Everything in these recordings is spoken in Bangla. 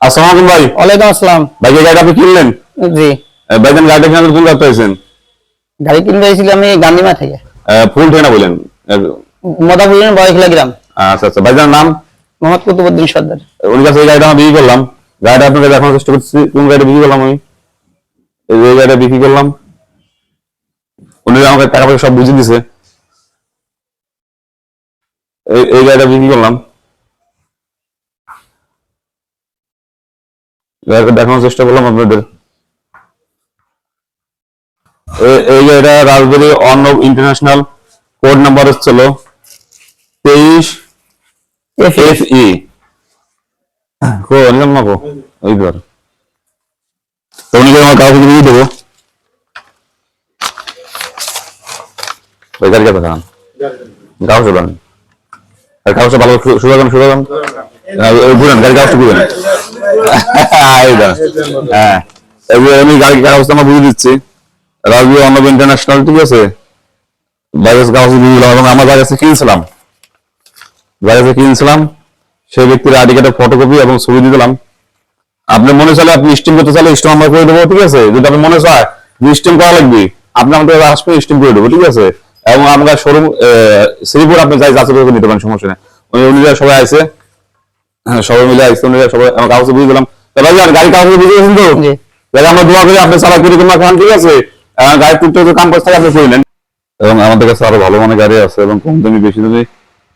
আসসালামু আলাইকুম ভাই। ওয়ালাইকুম আসসালাম। ভাই এই গাড়িটা আপনি কিনলেন? জি। আহ, ভাইজান গাড়িটা কিনে কোন রাস্তা হয়েছেন গাড়ি কিনতে এসেছিলাম আমি গান্ধীমা থেকে। ফুল ঠিকানা বলেন। আহ, মদাপুর বয়খলা গ্রাম। আচ্ছা আচ্ছা ভাইজানের নাম? মোহাম্মদ কুতুবুদ্দিন সর্দার। উনি কাছে এই গাড়িটা আমি বিক্রি করলাম। গাড়িটা আপনাকে দেখানোর চেষ্টা করছি কোন গাড়িটা বিক্রি করলাম আমি? এই গাড়িটা বিক্রি করলাম। উনি আমাকে টাকা পয়সা সব বুঝিয়ে দিছে। এই এই গাড়িটা বিক্রি করলাম। দেখানোর চেষ্টা করলাম আপনাদের। এই গাড়িটা Rajbari Arnab international code number হচ্ছিল তেইশ এফ ই কো নিলাম না কো? ওই তো উনি আমার কাউকে দিয়ে দেবো। ওই গাড়ি কথা কাগজ দেবেন আর কাগজটা ভালো শুরু করেন শুরু করেন ঘুরেন গাড়ি কাগজটা ঘুরেন। হ্যাঁ। আমি গাড়ি বুঝে দিচ্ছি। ইন্টারন্যাশনাল, ঠিক আছে? কাগজ আমার কিনছিলাম। কিনছিলাম। সেই ব্যক্তির আইডি কার্ডের ফটোকপি এবং ছবি দিলাম। আপনি মনে চাইলে আপনি স্টিম করতে চাইলে স্টিম আমরা করে দেবো, ঠিক আছে? যদি আপনি মনে চায় স্টিম করা লাগবে। আপনি আমাদের আসবেন স্টিম করে দেবো, ঠিক আছে? এবং আমরা শোরুম শ্রীপুর আপনি যাই, যাচাই করে নিতে পারেন, সমস্যা নেই। উনিরা সবাই আছে হ্যাঁ সবাই মিলে উনিরা সবাই আমার কাগজে বুঝে দিলাম। তা গাড়ি কাগজে বুঝে গেছেন তো? জি। তাহলে আমরা দোয়া করি আপনি চালা করি তোমার খান ঠিক আছে? গাড়ি টুকটাক তো কাম করতে আপনি করলেন এবং আমাদের কাছে আরও ভালো মানের গাড়ি আছে এবং কম দামি বেশি দামি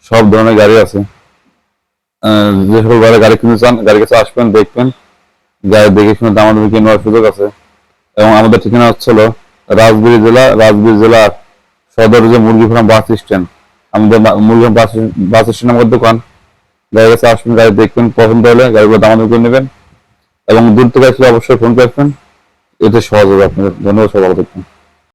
সব ধরনের গাড়ি আছে। আহ, যে সকল গাড়ি গাড়ি কিনতে চান গাড়ির কাছে আসবেন দেখবেন। গাড়ি দেখে শুনে দাম আমাদের কেনার সুযোগ আছে। এবং আমাদের ঠিকানা হচ্ছিল রাজগিরি জেলা রাজগিরি জেলার সদর যে মুরগি ফার্ম বাস স্ট্যান্ড। আমাদের মুরগি বাস বাস স্ট্যান্ড আমাদের দোকান। গাড়ির কাছে আসবেন গাড়ি দেখবেন পছন্দ হলে গাড়িগুলো দাম করে নেবেন। এবং দূর থেকে আসলে অবশ্যই ফোন করবেন। এতে সহজ হবে আপনাদের। ধন্যবাদ, সবাই থাকবেন।